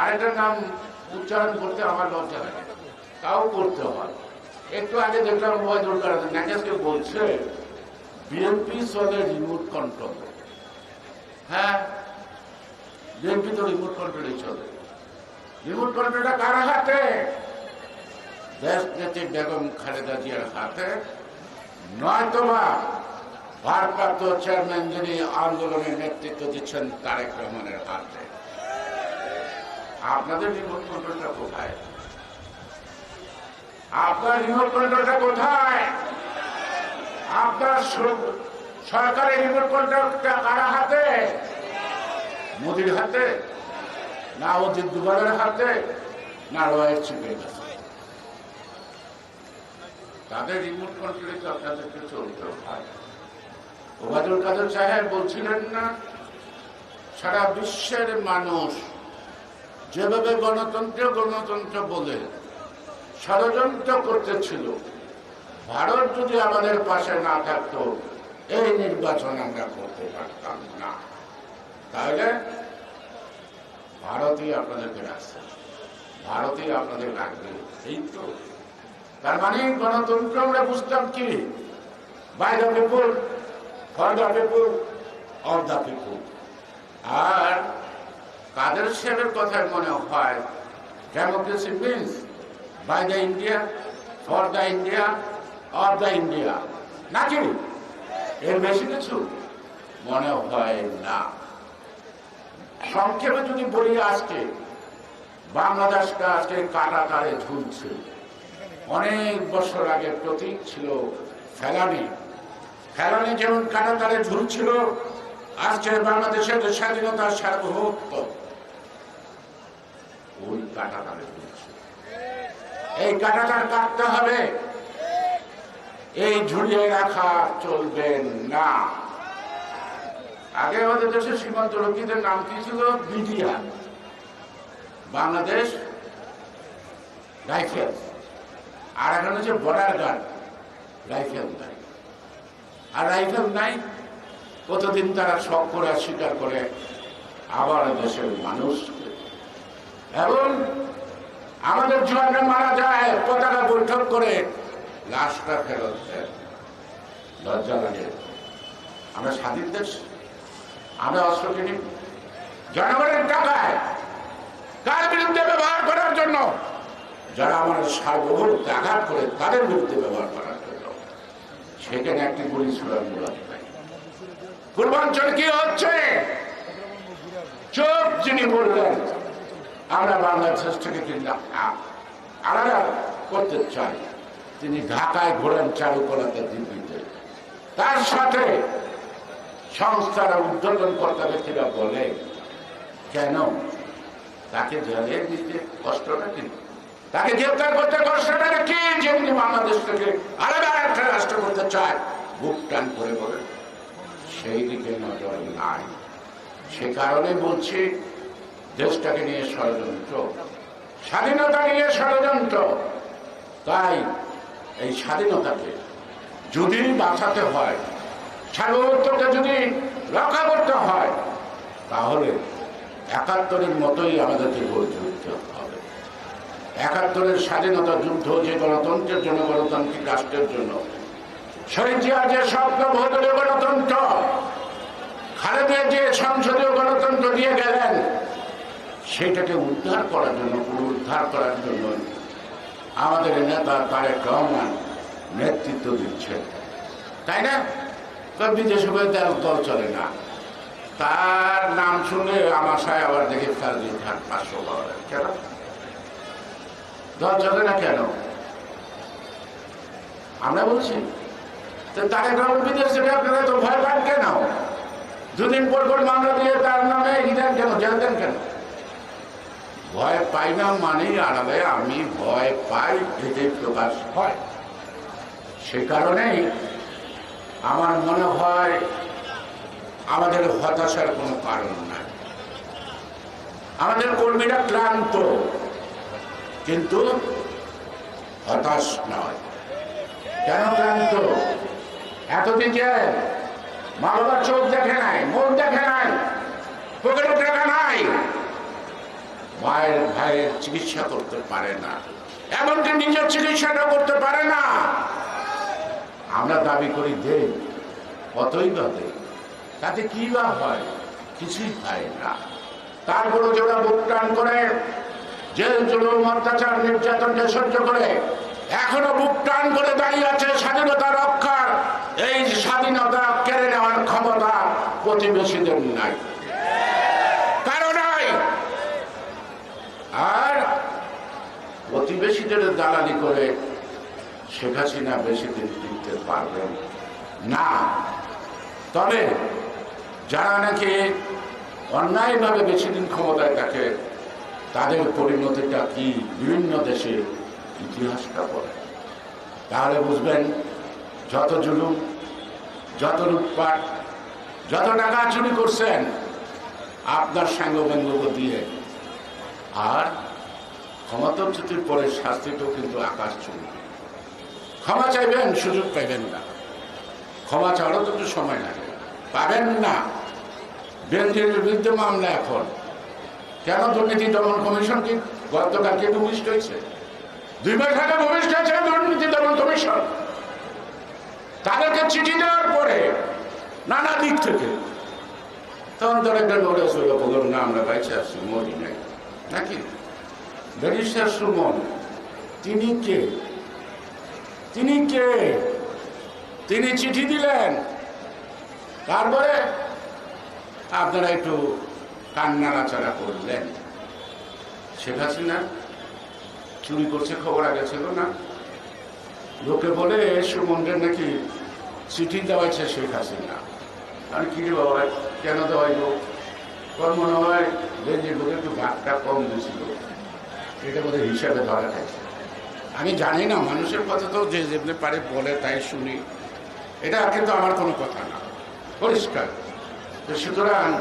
আরেকটা নাম উচ্চারণ করতে আমার লজ্জা লাগে। তাও করতে হয়। একটু আগে দেখলাম ওবায়দুল কাদের নাকাজকে বলছে বিএনপি চলে রিমোট কন্ট্রোল হ্যাঁ বিএনপি তো রিমোট কন্ট্রোলই চলে। রিমোট কন্ট্রোলটা কার হাতে? দেশ নেত্রী বেগম খালেদা জিয়ার হাতে। নয়তোবা ভারপ্রাপ্ত চেয়ারম্যান যিনি আন্দোলনের নেতৃত্ব দিচ্ছেন তারেক রহমানের হাতে। আপনাদের রিমোট কন্ট্রোলটা কোথায়? আপনার রিমোট কন্ট্রোলটা কোথায়? আপনার সরকারের রিমোট কন্ট্রোলটা কারা হাতে? মোদির হাতে? না অজিত দুবারের হাতে? না রয়ের চিপের কাছে তাদের রিমোট কন্ট্রোলে তো আপনাদেরকে চলতে হয়। ওবায়দুল কাদের সাহেব বলছিলেন না, সারা বিশ্বের মানুষ যেভাবে গণতন্ত্র গণতন্ত্র বলে ষড়যন্ত্র করতেছিল, ভারত যদি আমাদের পাশে না থাকতো, এই নির্বাচন আমরা করতে পারতাম না। তাহলে ভারতই আপনাদেরকে রাখছে। ভারতই আপনাদের রাখবে এই তো। তার মানে গণতন্ত্র আমরা বুঝতাম কি? By the people for the people of the people আর কাদের সাহেবের কথায় মনে হয়? Democracy means by the India for the India of the India নাকি? এর বেশি কিছু মনে হয় না। সংক্ষেপে যদি বলি আজকে, বাংলাদেশটা আজকে কাটাতারে ঝুলছে। অনেক বছর আগে প্রতীক ছিল ফেলানি। ফেলানি যেমন কাটাতারে ঝুলছিল আজকে বাংলাদেশের যে স্বাধীনতার সার্বভৌমত্ব। কাটাতারে ঝুলছে এই কাটাতার কাটতে হবে। এই ঝুলিয়ে রাখা চলবে না। আগে আমাদের দেশের সীমান্ত রক্ষীদের নাম কি ছিল? BDR Bangladesh rifle. আর এখন হচ্ছে বর্ডার গার্ড, রাইফেল নাই। আর রাইফেল নাই, কতদিন তারা শখ করে স্বীকার করে? আবার দেশের মানুষ এবং আমাদের জোয়ানরা মারা যায় পতাকা বৈঠক করে লাশটা ফেরত দেয়। লজ্জা লাগে। আমরা স্বাধীন দেশ, আমরা অস্ত্র কিনি। জনগণের টাকায় কার বিরুদ্ধে ব্যবহার করার জন্য? যারা আমার সার্বভৌমত্বে আঘাত করে, তাদের বিরুদ্ধে ব্যবহার করার জন্য। সেখানে একটি গুলি পূর্বাঞ্চল কি হচ্ছে? চোখ যিনি বললেন আমরা থেকে কিন্তু আ- আলাদা করতে চাই। তিনি ঢাকায় ঘোরেন চারুকলাতে দিল্লিতে। তার সাথে সংস্থার উদ্বোধন কর্তা ব্যক্তিরা বলে, কেন? তাকে জেলে দিতে কষ্টটা কি তাকে গ্রেপ্তার করতে কষ্টটা কি যেমনি বাংলাদেশ থেকে আলাদা একটা রাষ্ট্র করতে চায়? বুক টান করে বলে, সেই দিকে নজর নাই। সে কারণে বলছি দেশটাকে নিয়ে ষড়যন্ত্র, স্বাধীনতা নিয়ে ষড়যন্ত্র। তাই এই স্বাধীনতাকে যদি বাঁচাতে হয় সার্বভৌমত্বকে যদি রক্ষা করতে হয়, তাহলে একাত্তরের মতোই আমাদেরকে গড়ে তুলতে হবে। একাত্তরের স্বাধীনতা যুদ্ধ যে গণতন্ত্রের জন্য, গণতান্ত্রিক রাষ্ট্রের জন্য, শহীদ যে স্বপ্ন বহুদলীয় গণতন্ত্র, খালেদা যে সংসদীয় গণতন্ত্র দিয়ে গেলেন। সেটাকে উদ্ধার করার জন্য, পুনরুদ্ধার করার জন্য আমাদের নেতা তারেক রহমান নেতৃত্ব দিচ্ছে তাই না? বিদেশে তার দল চলে না। তার নাম শুনলে আমার সায় আবার দেখে ফেলজি খান পাঁচশো কেন? দল চলে না কেন? আমরা বলছি, তো তারেক রহমান বিদেশ থেকে আপনারা তো ভয় পান কেন? দুদিন পর পর মামলা দিয়ে তার নামে ইদেন কেন? জেল দেন কেন? ভয় পাই না মানেই আড়ালে আমি ভয় পাই এটাই প্রকাশ হয়। সে কারণেই আমার মনে হয় আমাদের হতাশার কোনো কারণ নাই। আমাদের কর্মীরা ক্লান্ত, কিন্তু হতাশ নয়। কেন ক্লান্ত? এতদিন যে মা বাবার চোখ দেখে নাই, মন দেখে নাই পকেটে টাকা নাই ভাইয়ের ভাইয়ের চিকিৎসা করতে পারে না। এমনকি নিজের চিকিৎসাটা করতে পারে না। আমরা দাবি করি, দেই। কতই বা দেই? তাতে কি বা হয়? কিছুই পায় না। তারপরে যারা টান করে, জেল, জুলুম, অত্যাচার, নির্যাতনকে সহ্য করে, এখনও বুক টান করে দাঁড়িয়ে আছে স্বাধীনতা রক্ষার। এই স্বাধীনতা কেড়ে নেওয়ার ক্ষমতা প্রতিবেশীদের নাই কারও নাই আর প্রতিবেশীদের দালালি করে শেখ হাসিনা বেশি দিন টিকতে পারবেন না। তবে যারা নাকি অন্যায়ভাবে বেশি দিন ক্ষমতায় থাকে, তাদের পরিণতিটা কি বিভিন্ন দেশে ইতিহাসটা বলে। তাহলে বুঝবেন, যত জুলুম, যত লুটপাট, যত টাকা চুরি করছেন, আপনার সাঙ্গভঙ্গ দিয়ে আর ক্ষমতাচ্যুতির পরে শাস্তিটাও কিন্তু আকাশ চুরি ক্ষমা চাইবেন, সুযোগ পাইবেন না। ক্ষমা চাওয়ারও তো একটু সময় লাগে। পাবেন না। বেঞ্জের বিরুদ্ধে মামলা এখন। কেন দুর্নীতি দমন কমিশন কি? গতকালকে ভূমিষ্ঠ হয়েছে? দুই মাস আগে ভূমিষ্ঠ হয়েছে দুর্নীতি দমন কমিশন। তাদেরকে চিঠি দেওয়ার পরে নানা দিক থেকে তখন তোর একটা নোটিস হইল বলুন না, আমরা বাইচে আসছি মরি নাই। নাকি? ব্যারিস্টার সুমন, তিনি কে? তিনি কে? তিনি চিঠি দিলেন। তারপরে আপনারা একটু কান্না নাচাড়া করলেন। শেখ হাসিনা চুরি করছে, খবর আগে ছিল না। লোকে বলে সুমনদের নাকি চিঠি দেওয়াইছে শেখ হাসিনা। আর কি বাবা কেন দেওয়াইল? তোর মনে হয় বেঞ্জির মধ্যে একটু ভাগটা কম দিয়েছিল, এটা বোধহয় হিসাবে ধরা খাইছে। আমি জানি না, মানুষের কথা তো যে যেমনি পারে বলে তাই শুনি। এটা কিন্তু আমার কোনো কথা না। পরিষ্কার। সুতরাং